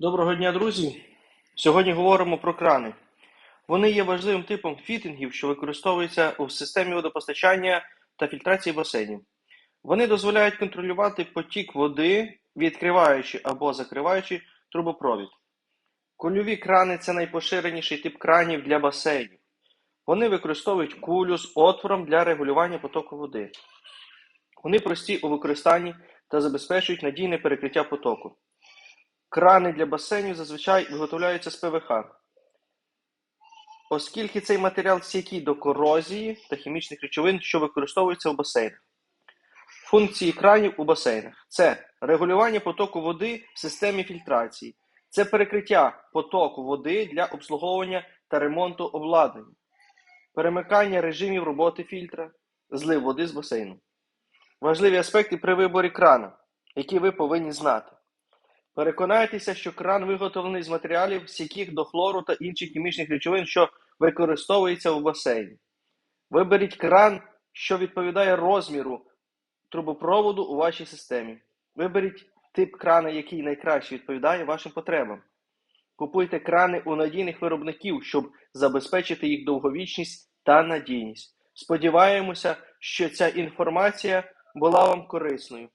Доброго дня, друзі! Сьогодні говоримо про крани. Вони є важливим типом фітингів, що використовуються у системі водопостачання та фільтрації басейнів. Вони дозволяють контролювати потік води, відкриваючи або закриваючи трубопровід. Кульові крани це найпоширеніший тип кранів для басейнів. Вони використовують кулю з отвором для регулювання потоку води. Вони прості у використанні та забезпечують надійне перекриття потоку. Крани для басейнів зазвичай виготовляються з ПВХ, оскільки цей матеріал стійкий до корозії та хімічних речовин, що використовуються в басейнах. Функції кранів у басейнах це регулювання потоку води в системі фільтрації, це перекриття потоку води для обслуговування та ремонту обладнання, перемикання режимів роботи фільтра, злив води з басейну. Важливі аспекти при виборі крана, які ви повинні знати. Переконайтеся, що кран виготовлений з матеріалів, стійких до хлору та інших хімічних речовин, що використовуються в басейні. Виберіть кран, що відповідає розміру трубопроводу у вашій системі. Виберіть тип крана, який найкраще відповідає вашим потребам. Купуйте крани у надійних виробників, щоб забезпечити їх довговічність та надійність. Сподіваємося, що ця інформація була вам корисною.